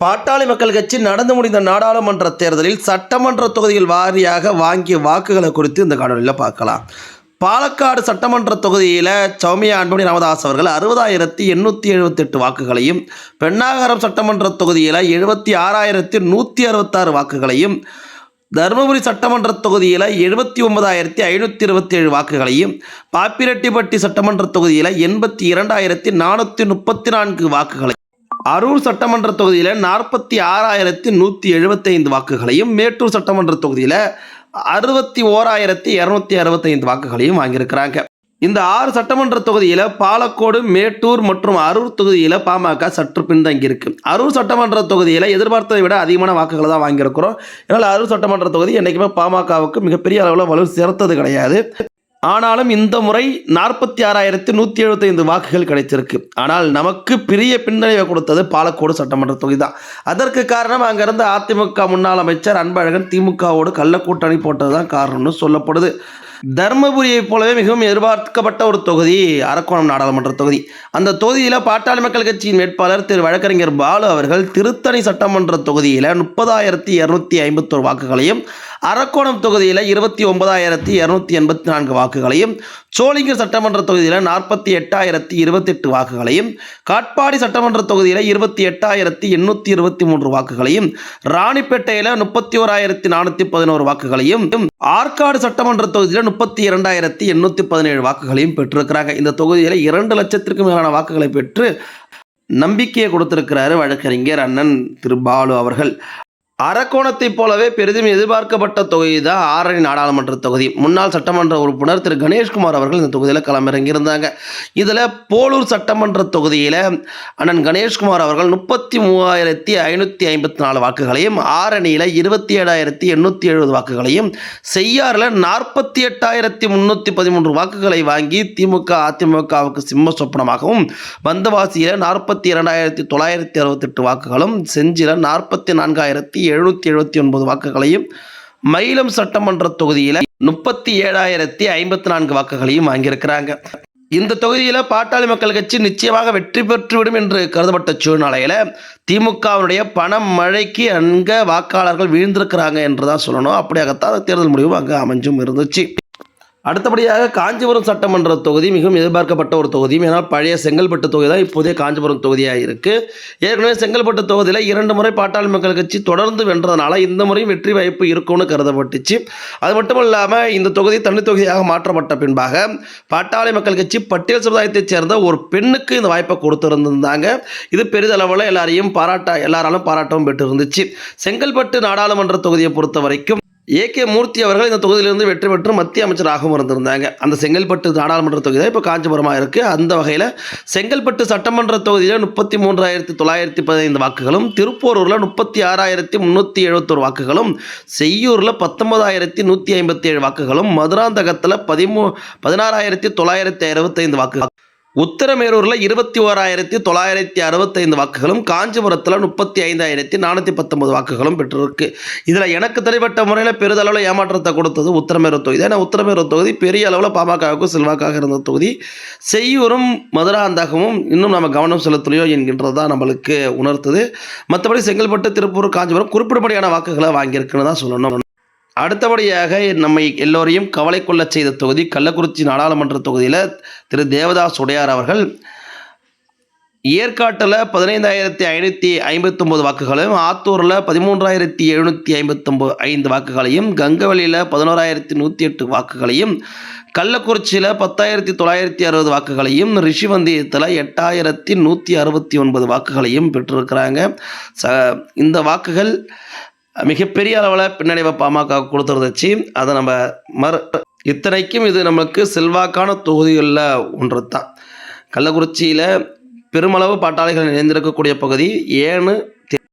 பாட்டாளி மக்கள் கட்சி நடந்து முடிந்த நாடாளுமன்ற தேர்தலில் சட்டமன்ற தொகுதிகள் வாரியாக வாங்கிய வாக்குகளை குறித்து இந்த காணொலியில் பார்க்கலாம். பாலக்காடு சட்டமன்ற தொகுதியில் சௌமியா அன்புமணி ராமதாஸ் அவர்கள் அறுபதாயிரத்தி எண்ணூற்றி எழுபத்தெட்டு வாக்குகளையும் பெண்ணாகரம் சட்டமன்ற தொகுதியில் எழுபத்தி ஆறாயிரத்தி நூற்றி அறுபத்தாறு வாக்குகளையும் தருமபுரி சட்டமன்ற தொகுதியில் எழுபத்தி ஒன்பதாயிரத்தி ஐநூற்றி இருபத்தி ஏழு வாக்குகளையும் பாப்பிரெட்டிப்பட்டி சட்டமன்ற தொகுதியில் எண்பத்தி இரண்டாயிரத்தி நானூற்றி முப்பத்தி நான்கு வாக்குகளை அரூர் சட்டமன்ற தொகுதியில் நாற்பத்தி ஆறாயிரத்தி நூற்றி எழுபத்தைந்து வாக்குகளையும் மேட்டூர் சட்டமன்ற தொகுதியில் அறுபத்தி ஓராயிரத்தி இரநூத்தி அறுபத்தைந்து வாக்குகளையும் வாங்கியிருக்கிறாங்க. இந்த ஆறு சட்டமன்ற தொகுதியில் பாலக்கோடு மேட்டூர் மற்றும் அரூர் தொகுதியில் பாமக சற்று பின்தங்கியிருக்கு அரூர் சட்டமன்ற தொகுதியில் எதிர்பார்த்ததை விட அதிகமான வாக்குகளை தான் வாங்கியிருக்கிறோம். இதனால் அரூர் சட்டமன்ற தொகுதி என்றைக்குமே பாமகவுக்கு மிகப்பெரிய அளவில் வலு சேர்த்தது கிடையாது. ஆனாலும் இந்த முறை நாற்பத்தி ஆறாயிரத்தி நூற்றி எழுபத்தைந்து வாக்குகள் கிடைச்சிருக்கு ஆனால் நமக்கு பெரிய பின்னடைவை கொடுத்தது பாலக்கோடு சட்டமன்ற தொகுதி தான் அதற்கு காரணம் அங்கிருந்த அதிமுக முன்னாள் அமைச்சர் அன்பழகன் திமுகவோடு கள்ளக்கூட்டணி போட்டது தான் காரணம்னு சொல்லப்படுது. தர்மபுரியைப் போலவே மிகவும் எதிர்பார்க்கப்பட்ட ஒரு தொகுதி அரக்கோணம் நாடாளுமன்ற தொகுதி. அந்த தொகுதியில் பாட்டாளி மக்கள் கட்சியின் வேட்பாளர் திரு வழக்கறிஞர் பாலு அவர்கள் திருத்தணி சட்டமன்ற தொகுதியில் முப்பதாயிரத்தி இரநூத்தி ஐம்பத்தோரு வாக்குகளையும் அரக்கோணம் தொகுதியில் இருபத்தி ஒன்பதாயிரத்தி இரநூத்தி எண்பத்தி நான்கு வாக்குகளையும் சோளிங்கர் சட்டமன்ற தொகுதியில் நாற்பத்தி எட்டாயிரத்தி இருபத்தெட்டு வாக்குகளையும் காட்பாடி சட்டமன்ற தொகுதியில் இருபத்தி எட்டாயிரத்தி எண்ணூற்றி இருபத்தி மூன்று வாக்குகளையும் ராணிப்பேட்டையில் முப்பத்தி ஓராயிரத்தி நானூற்றி பதினோரு வாக்குகளையும் ஆற்காடு சட்டமன்ற தொகுதியில் முப்பத்தி இரண்டாயிரத்தி எண்ணூற்றி பதினேழு வாக்குகளையும் பெற்றிருக்கிறாங்க. இந்த தொகுதியில் இரண்டு லட்சத்திற்கும் மேலான வாக்குகளை பெற்று நம்பிக்கையை கொடுத்திருக்கிறாரு வழக்கறிஞர் அண்ணன் திரு பாலு அவர்கள். அரக்கோணத்தைப் போலவே பெரிதும் எதிர்பார்க்கப்பட்ட தொகுதி தான் ஆரணி நாடாளுமன்ற தொகுதி. முன்னாள் சட்டமன்ற உறுப்பினர் திரு. கணேஷ்குமார் அவர்கள் இந்த தொகுதியில் களமிறங்கியிருந்தாங்க. இதில் போலூர் சட்டமன்ற தொகுதியில் அண்ணன் கணேஷ்குமார் அவர்கள் முப்பத்தி மூவாயிரத்தி ஐநூற்றி ஐம்பத்தி நாலு வாக்குகளையும் ஆரணியில் இருபத்தி ஏழாயிரத்தி எண்ணூற்றி எழுபது வாக்குகளையும் செய்யாறில் நாற்பத்தி எட்டாயிரத்தி முந்நூற்றி பதிமூன்று வாக்குகளை வாங்கி திமுக அதிமுகவுக்கு சிம்ம சொப்பனமாகவும் வந்தவாசியில் நாற்பத்தி இரண்டாயிரத்தி தொள்ளாயிரத்தி அறுபத்தெட்டு வாக்குகளும் செஞ்சில நாற்பத்தி நான்காயிரத்தி எழுநூற்றி எழுபத்தி ஒன்பது வாக்குகளையும் மயிலம் சட்டமன்ற தொகுதியில் முப்பத்தி ஏழாயிரத்தி ஐம்பத்தி நான்கு வாக்குகளையும் வாங்கியிருக்கிறாங்க. இந்த தொகுதியில் பாட்டாளி மக்கள் கட்சி நிச்சயமாக வெற்றி பெற்றுவிடும் என்று கருதப்பட்ட சூழ்நிலையில் திமுகவினுடைய பணம் மழைக்கு அங்கே வாக்காளர்கள் வீழ்ந்திருக்கிறாங்க என்று தான் சொல்லணும். அப்படியாகத்தான் தேர்தல் முடிவு அங்கே அமைஞ்சும் இருந்துச்சு. அடுத்தபடியாக காஞ்சிபுரம் சட்டமன்ற தொகுதி மிகவும் எதிர்பார்க்கப்பட்ட ஒரு தொகுதியும் ஏன்னா பழைய செங்கல்பட்டு தொகுதி தான் இப்போதைய காஞ்சிபுரம் தொகுதியாக இருக்குது ஏற்கனவே செங்கல்பட்டு தொகுதியில் இரண்டு முறை பாட்டாளி மக்கள் கட்சி தொடர்ந்து வென்றதுனால இந்த முறையும் வெற்றி வாய்ப்பு இருக்கும்னு கருதப்பட்டுச்சு. அது மட்டும் இல்லாமல் இந்த தொகுதி தனி தொகுதியாக மாற்றப்பட்ட பின்பாக பாட்டாளி மக்கள் கட்சி பட்டியல் சமுதாயத்தைச் சேர்ந்த ஒரு பெண்ணுக்கு இந்த வாய்ப்பை கொடுத்துருந்துருந்தாங்க. இது பெரிதளவில் எல்லாரையும் பாராட்ட எல்லாராலும் பாராட்டவும் பெற்று இருந்துச்சு செங்கல்பட்டு நாடாளுமன்ற தொகுதியை பொறுத்த வரைக்கும் ஏ கே மூர்த்தி அவர்கள் இந்த தொகுதியிலிருந்து வெற்றி பெற்று மத்திய அமைச்சராகவும் இருந்திருந்தாங்க. அந்த செங்கல்பட்டு நாடாளுமன்ற தொகுதி தான் இப்போ காஞ்சிபுரமாக இருக்குது அந்த வகையில் செங்கல்பட்டு சட்டமன்ற தொகுதியில் முப்பத்தி மூன்றாயிரத்தி தொள்ளாயிரத்தி பதினைந்து வாக்குகளும் திருப்போரூரில் முப்பத்தி ஆறாயிரத்தி முந்நூற்றி எழுபத்தொரு வாக்குகளும் செய்யூரில் பத்தொன்பதாயிரத்தி நூற்றி ஐம்பத்தி ஏழு வாக்குகளும் மதுராந்தகத்தில் பதிமூ பதினாறாயிரத்தி தொள்ளாயிரத்தி அறுபத்தைந்து வாக்குகள் உத்தரமேரூரில் இருபத்தி ஓராயிரத்தி தொள்ளாயிரத்தி அறுபத்தைந்து வாக்குகளும் காஞ்சிபுரத்தில் முப்பத்தி ஐந்தாயிரத்தி நானூற்றி பத்தொம்பது வாக்குகளும் பெற்றிருக்கு. இதில் எனக்கு தனிப்பட்ட முறையில் பெரிதளவில் ஏமாற்றத்தை கொடுத்தது உத்தரமேரூர் தொகுதி. ஏன்னா உத்தரமேரூர் தொகுதி பெரிய அளவில் பாமகவுக்கும் செல்வாக்காக இருந்த தொகுதி. செய்யூரும் மதுராந்தகமும் இன்னும் நம்ம கவனம் செலுத்தலையோ என்கின்றது தான் நம்மளுக்கு உணர்த்துது. மற்றபடி செங்கல்பட்டு திருப்பூர் காஞ்சிபுரம் குறிப்பிடப்படியான வாக்குகளை வாங்கியிருக்குன்னு தான் சொல்லணும். அடுத்தபடியாக நம்மை எல்லோரையும் கவலை கொள்ளச் செய்த தொகுதி கள்ளக்குறிச்சி நாடாளுமன்ற தொகுதியில் திரு. தேவதாஸ் உடையார் அவர்கள். ஏற்காட்டில் பதினைந்தாயிரத்தி ஐநூற்றி ஐம்பத்தொம்போது வாக்குகளையும் ஆத்தூரில் பதிமூன்றாயிரத்தி எழுநூற்றி ஐம்பத்தொம்போ ஐந்து வாக்குகளையும் கங்கவெளியில் பதினோராயிரத்தி நூற்றி எட்டு வாக்குகளையும் கள்ளக்குறிச்சியில் பத்தாயிரத்தி தொள்ளாயிரத்தி அறுபது வாக்குகளையும் ரிஷிவந்தியத்தில் எட்டாயிரத்தி நூற்றி அறுபத்தி ஒன்பது வாக்குகளையும் பெற்றிருக்கிறாங்க. ச இந்த வாக்குகள் மிகப்பெரிய அளவில் பின்னடைவை பாமக கொடுத்துருந்துச்சு. அதை நம்ம மறு இத்தனைக்கும் இது நம்மளுக்கு செல்வாக்கான தொகுதிகளில் ஒன்று தான் கள்ளக்குறிச்சியில் பெருமளவு பாட்டாளிகள் நிறைந்திருக்கக்கூடிய பகுதி ஏன்னு